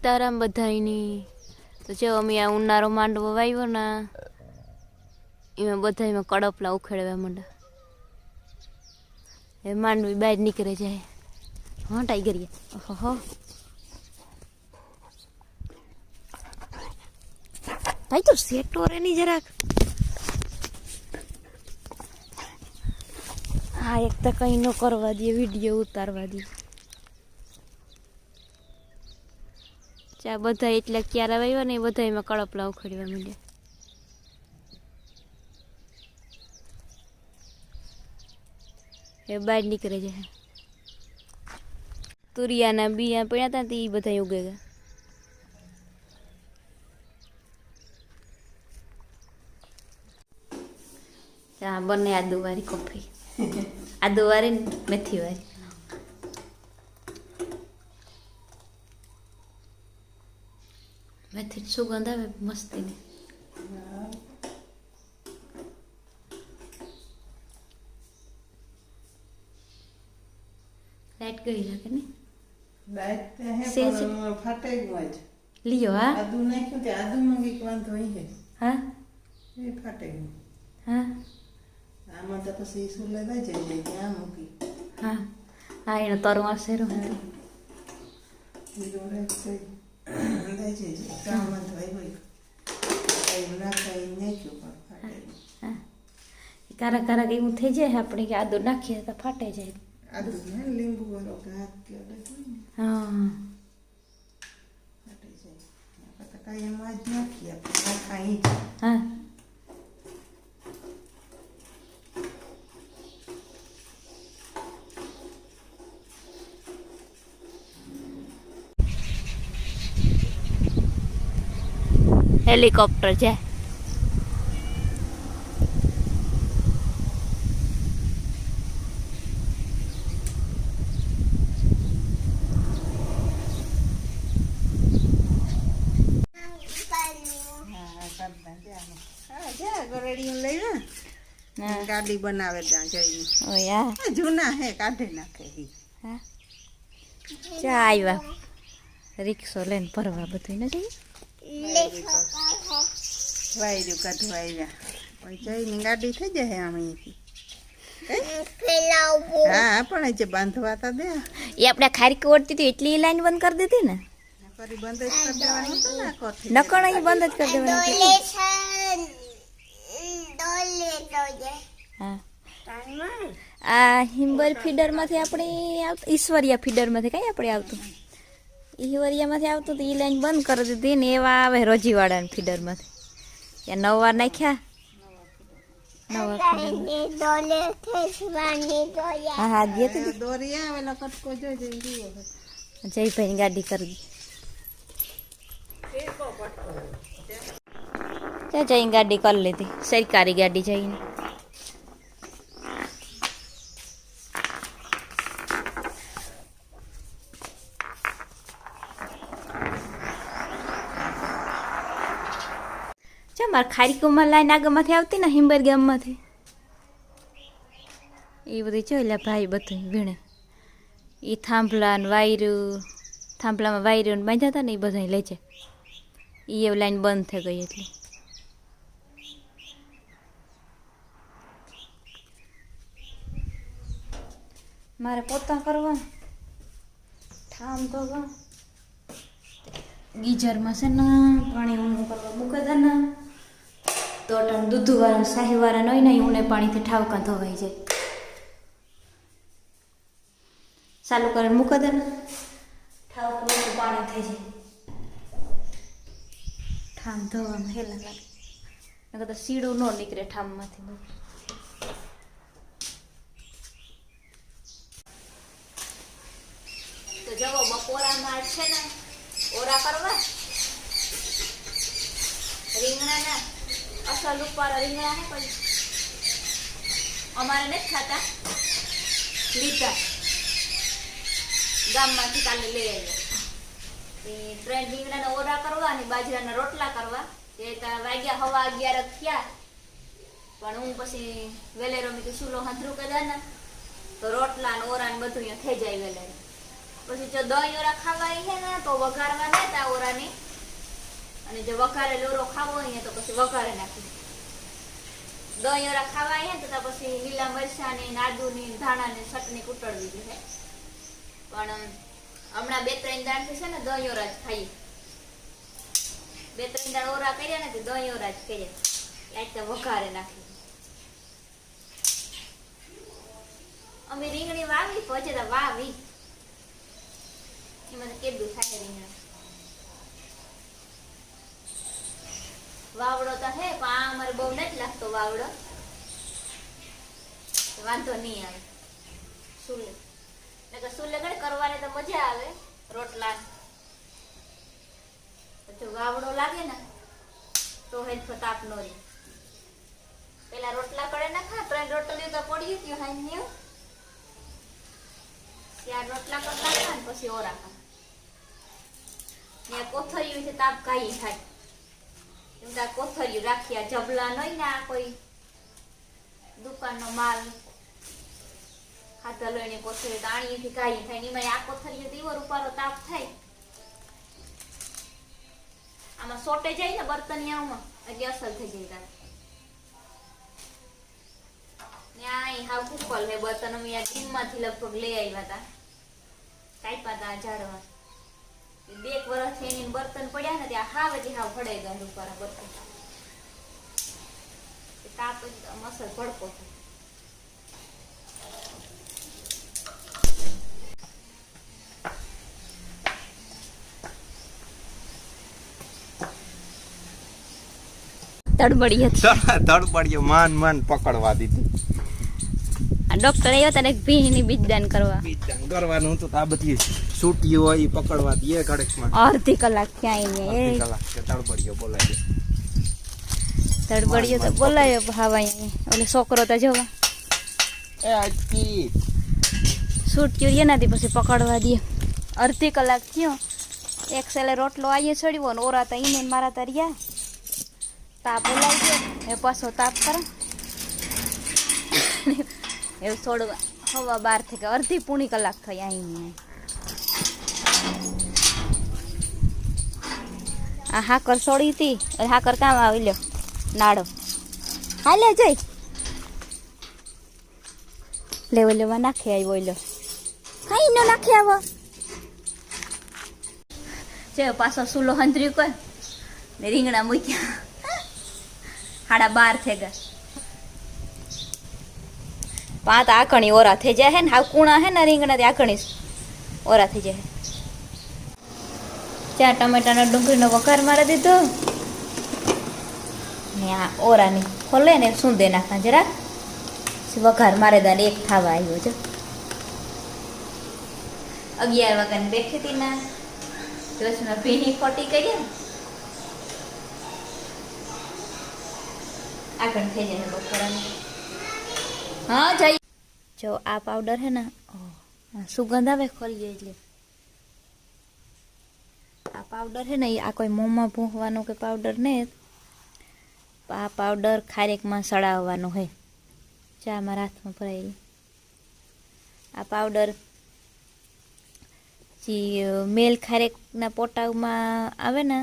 સીતારામ બધાયની. તો જો અમે આ ઉનાળો માંડવો વાવ્યો ને, એમાં બધાયમાં કડપલા ઉખેડવા માંડ્યા. એ માંડવી બહાર નીકળે જાય. હા ટાઈગરિયા ઓહો ભાઈ, તો સેટો રે નહીં જરાક. હા, એક તો કંઈ ન કરવા દે, વીડિયો ઉતારવા દે. ચા બધા એટલા ક્યારે આવ્યા ને એ બધા એમાં કડપલા ઉખેડવા માંડ્યા એ બહાર નીકળે છે. તુરિયાના બિયા પડ્યા હતા એ તે બધા ઉગે ગયા. ચા બને આદુવારી કોફી. આદુવારી ને મેથી વાળી મેથી સુગંધ આવે મસ્તીની લાઈટ ગઈ લાગે ને લાઈટ હે પણ ફાટે ગયું જ લ્યો હા આદુ નાખ્યું તે આદુ મંગી વાંધો હોય હે હા એ ફાટે ગયું હા આમાં તો પછી સુલે લઈ જઈએ ત્યાં મૂકી હા હા એનો તરવા શેરો હતો કામ વાંધો આવ્યો કઈ નાખાય ગયું કારા કે એવું થઈ જાય આપણે કે આદુ નાખીએ તો ફાટે જાય આદુ ને લીંબુ વાળો કે કે હા ફાટે જાય કાંઈ એમાં જ નાખીએ આપણે હા. હેલિકોપ્ટર છે. ગાડી બનાવે ત્યાં આ જૂના હે કાઢી નાખે ચા આવ્યા રિક્ષો લઈને ભરવા બધું નથી? વાયરું કાઢવા આવ્યા. પણ જઈને ગાડી થઈ જાય આમ અહીંથી. હા? પણ જે બાંધવા તા દે. એ આપણે ખારીક ઓળતી હતી એટલી લાઈન બંધ કરી દીધી ને? ફરી બંધ જ કરી દેવાનું હતું ને આખો થઈ નકણ અહીં બંધ જ કરી દેવાની હા. આ હિમ્બર ફીડરમાંથી આપણે આવતું ઈશ્વરિયા ફીડરમાંથી કઈ આપણે આવતું? ઈશ્વરિયામાંથી આવતું તો એ લાઈન બંધ કરી દીધી ને એવા આવે રોજીવાળાના ફીડરમાંથી. ત્યાં નવા નાખ્યા? જયભાઈ જાય. ગાડી કરી જઈને ગાડી કરી લીધી. સરકારી ગાડી જઈને. ચા ખારી કુમાર લાઈન આગળમાંથી આવતી ને હિંબર ગામમાંથી. એ બધી જોઈ લે ભાઈ બધું વીણે. એ થાંભલા વાયરું, થાંભલામાં વાયરું બાંધ્યા હતા ને એ બધા લે છે એ એવું લાઈન બંધ થઈ ગઈ એટલે. મારે પોતા કરવા ઠામ તો ગીઝરમાં છે ને પાણી ઊંડું કરવા મૂકે ને. તો અટણ દૂધું વાળા શાહી વાળા નહીં નહીં ઊને પાણીથી ઠાવકા ધોવાઈ જાય. ચાલુ કરીને મૂકો દે. ને ઠાવ પાણી થઈ જાય. ઠામ ધોવામાં હેલા લાગે. નકર તો સીડું ન નીકળે ઠામમાંથી. તો જવો બપોરામાં છે ને, ઓરા કરવા. રીંગણાના. અસલ ઉપર રીંગણા પછી અમારે નથી ખાતા. લીધા. ગામમાંથી કાલે લઈ આવ્યા. ત્રણ રીંગણાના ઓરા કરવા અને બાજરાના રોટલા કરવા. એ વાગ્યા હવા અગિયાર થયા. પણ હું પછી વેલેરો મેં સુલો હાથરું કર્યા ને તો રોટલા ને ઓરા ને બધું અહીંયા થઈ જાય વેલેરો પછી જો દહીં ઓરા ખાવા છે ને, તો વઘારવા તા ઓરાની. અને જો વઘારે લોરો ખાવો હોય તો પછી વઘારે નાખી દહીં ઓરા ખાવા હે તો પછી લીલા મરચાની ધાણા ને ચટણી કૂટળવી છે પણ હમણાં બે ત્રણ દાણ છે ને દહીં ઓરા જ ખાઈ બે ત્રણ દાણ ઓરા કર્યા ને તો દહીં ઓરા જ કર્યા. લાઈટ તો વઘારે નાખી અમે રીંગણી વાવી, પછી તો વાવી. એમાં કેટલું થાય રીંગણા? વાવડો તો હે, પણ આ અમારે બહુ નથી લાગતો વાવડો. વાંધો નહીં આવે. સુલે. એટલે સુલે ગળે કરવાની તો મજા આવે, રોટલા. જો વાવડો લાગે ને, તો હેડ તાપ નો રે. પેલા રોટલા કરે ના ખા ત્રણ રોટલી તો પડી ગયું હાઈ ને ત્યાં રોટલા કરતા ખા ને પછી ઓરા ખા ત્યાં કોથળીયું છે, તાપ કાઈ થાય એમ કોથળીઓ રાખ્યા જબલા નહીં ને કોઈ દુકાનનો માલ. ખાધા લઈને કોથળીઓ દાણીથી કાઈ થાય એમાં આ કોથળીઓ દીવર ઉપારો તાપ થાય. આમાં સોટે જાય ને બર્તનિયાઓમાં એટલે અસર થઈ જાય તારે. ને અહીં હાવ કુકલ હે બર્તન. અમે આ ટીમમાંથી લગભગ લઈ આવ્યા હતા કાપ્યા હતા ઝાડવા. બે એક વર્ષ એની બર્તન પડ્યા ને ત્યાં હાવ એટલે હાવ ફડાઈ ગયા ઉપર બર્તન. તાપ એકદમ ભડકો થાય તડબડી હતી. તડપડીએ માન માન પકડવા દીધી. આ ડોક્ટર આવ્યો તને ને ભીની બીજદાન કરવા. બીજદાન કરવાનું તો આ બધી છૂટી હોય એ પકડવા દે ઘડકમાં અડધી કલાક ત્યાં આવીને અડધી કલાક કે તડબડિયો બોલાય તડબડિયો તો બોલાયો ભાવા અહીંયા. ઓલે છોકરો તો જોવા. એ આજકી છૂટ્યું એનાથી પછી પકડવા દે. અડધી કલાક થયો. એક સેલે રોટલો આવીએ ચડ્યો ને ઓરા તો ઈને મારા તો રહ્યા. તાપ બોલાવી દે એ પાછો તાપ કરે. એવું થોડું હવા બાર થઈ કે અડધી પૂણી કલાક થઈ આવીને આ હાકર છોડી હતી. હાકર કામ આવી લ્યો. નાડો. હાલે જઈ. લેવો લેવા નાખી આવ્યો લ્યો કઈ નો નાખી આવો? જે, પાછો સુલો હંતરી કોઈ? ને રીંગણા મૂક્યા. હાડા બાર થઈ ગયા. પાંચ આકણી ઓરા થઈ જાય હે ને? હા કુણા હે ને રીંગણા આખણી ઓરા થઈ જાય ત્યાં ટમેટાનો ડુંગળીનો વઘાર મારી દીધો. ને આ ઓરાની ખોલે ને સૂંદે નાખા જરા. પછી વઘાર મારે દાને એક થાવા આવ્યો છે અગિયાર વાગ્યાની બેઠી હતી ના. દિવસમાં ભીની ખોટી કરીએ આગળ થઈ જાય બપોરાની. હા જઈ જો આ પાવડર હે ને સુગંધ આવે ખોલીએ એટલે. પાવડર હે ને એ આ કોઈ મોંમાં ભૂંકવાનો કે પાવડર ને, આ પાવડર ખારેકમાં સળાવવાનો હે ચા મારા હાથમાં ભરાયેલી આ પાવડર જે, મેલ ખારેકના પોટાવમાં આવે ને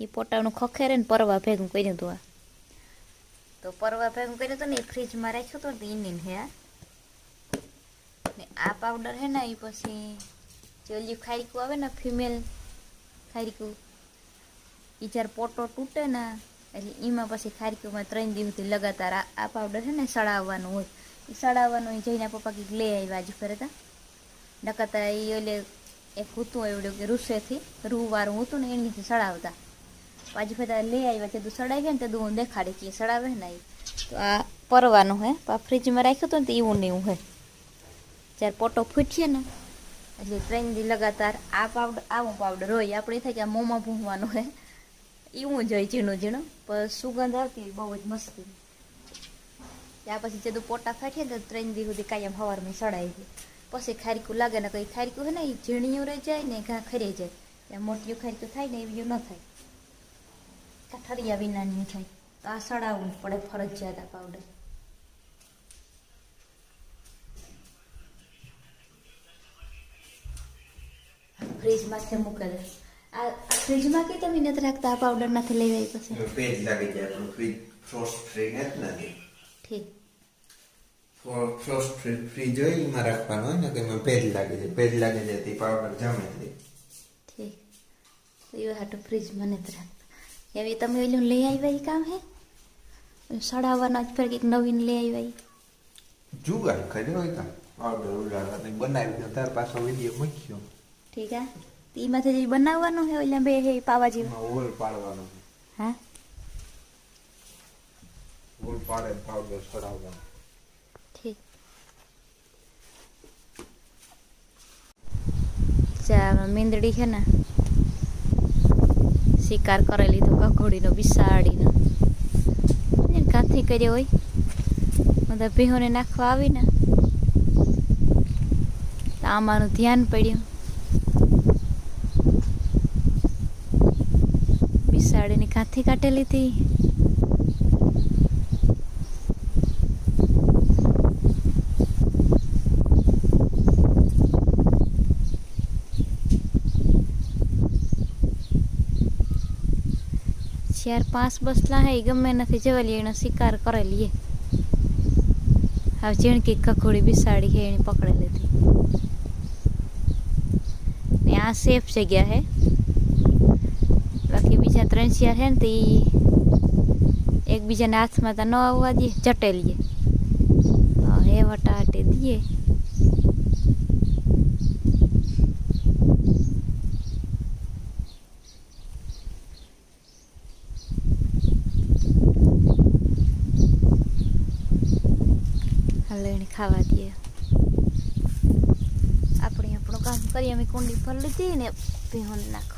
એ પોટાવનું ખખેરે ને પરવા ભેગું કર્યું હતું આ. તો પરવા ભેગું કર્યું હતું ને એ ફ્રીજમાં રાખ્યું હતું ને એની હે. ને આ પાવડર હે ને એ પછી જે ઓલી ખારીકું આવે ને, ફિમેલ ખારીકું એ જ્યારે પોટો તૂટે ને, એટલે એમાં પછી ખારીકુમાં ત્રણ દિવસથી લગાતાર આ પાવડર છે ને સડાવવાનું હોય. એ સડાવવાનું હોય જઈને પપ્પા કંઈક લઈ આવ્યા જ ફરે તા. નકરતા એ ઓલે એક હતું એવડું કે રૂસેથી રૂવારું હતું ને એણીથી સડાવતા પાછી ફેતા લઈ આવ્યા તે તું સડાવી ને તે હું દેખાડી કે સડાવે ને તો આ પરવાનું હે આ ફ્રીજમાં રાખ્યું હતું ને તો એવું ને એવું હે. જ્યારે પોટો ફૂટીએ ને એટલે ત્રણ દી લગાતાર આ પાવડર આવું પાવડર હોય, આપણે થાય કે આ મોંમાં ભૂંગવાનું હે એવું જ હોય ઝીણું ઝીણું, પણ સુગંધ આવતી હોય બહુ જ મસ્તી. ત્યાર પછી જે પોટા ફાટીએ તો ત્રણ દી સુધી કાયમ સવારમાં સડાઈ દે પછી ખારીકું લાગે ને કંઈ ખારીકું હોય ને એ ઝીણિયું રહી જાય ને ઘા ખરી જાય. ત્યાં મોટિયું ખારીકું થાય ને એવું ન થાય. કઠરિયા વિનાની થાય. તો આ સડાવવું પડે ફરજિયાત આ પાવડર ફ્રીજમાંથી મૂકેલો. આ ફ્રીજમાં કે તમે નથી રાખતા? આ પાવડર નથી લઈ આવી પછી. પેજ લાગી જાય પણ ફ્રીજ ફ્રોસ્ટ ફ્રી નથી ઠીક. ફ્રોસ્ટ ફ્રી ફ્રીજ હોય એમાં રાખવાનું હોય ને કે એમાં પેજ લાગે છે પેજ લાગે છે તે પાવડર જમે છે ઠીક. તો એ હાટું ફ્રીજમાં નથી રાખતા. એવી તમે એલું લઈ આવ્યા એ કામ હે? સડાવવાના જ ફેર કંઈક નવીન લઈ આવ્યા જુગાડ કર્યો હોય કામ પાવડર ઉડાડવા બનાવી દો તાર પાછો વીડિયો મૂક્યો. ઠીક હે? ઈ માથે જે બનાવવાનું હે ઓલા બે હે પાવા જેવું ઓલ પાડવાનું હા? ઓલ પાડે પાવડર સડાવવાનો ઠીક. ચા મીંદડી છે ને શિકાર કરી લીધો કકોડીનો બિસાડીનો કાથી કર્યો હોય? બધા ભીહોને નાખવા આવીને. આમાંનું ધ્યાન પડ્યું. બિસાડીને કાંથી કાઢેલી હતી ચાર પાંચ બસલા હે ઈ ગમે નથી જવેલી એનો શિકાર કરેલી એ હવે ઝીણકી કખોડી બિસાડી હે એની પકડી લીધી ને આ સેફ જગ્યા હે બીજા ત્રણ ચાર છે ને તે એકબીજાના હાથમાં તો ન આવવા દે, ચટેલીએ. હે વટાટે દઈએ લઈને ખાવા દઈએ. આપણે આપણું કામ કરીએ, અમે કુંડી ભરી લીધી ને ભીહોને નાખવું